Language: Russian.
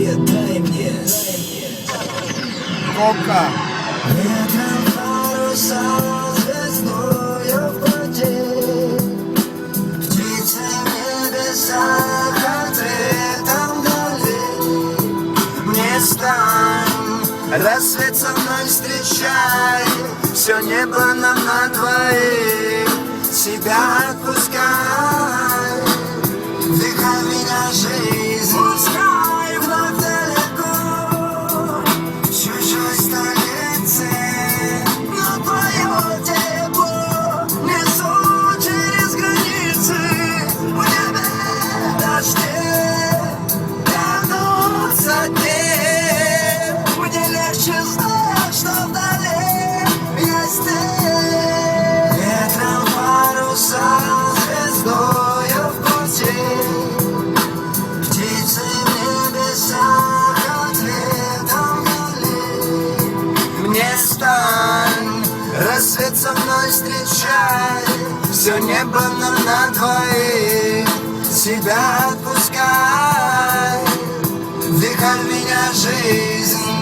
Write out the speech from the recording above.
ответ дай мне Кока. Ветром паруса звездою в пути Птицы в небесах стань, рассвет со мной встречай. Все небо нам на двоих. Себя отпускай. Вдыхай меня жизнь рассвет со мной встречай Все небо нам на двоих Себя отпускай Вдыхай в меня жизнь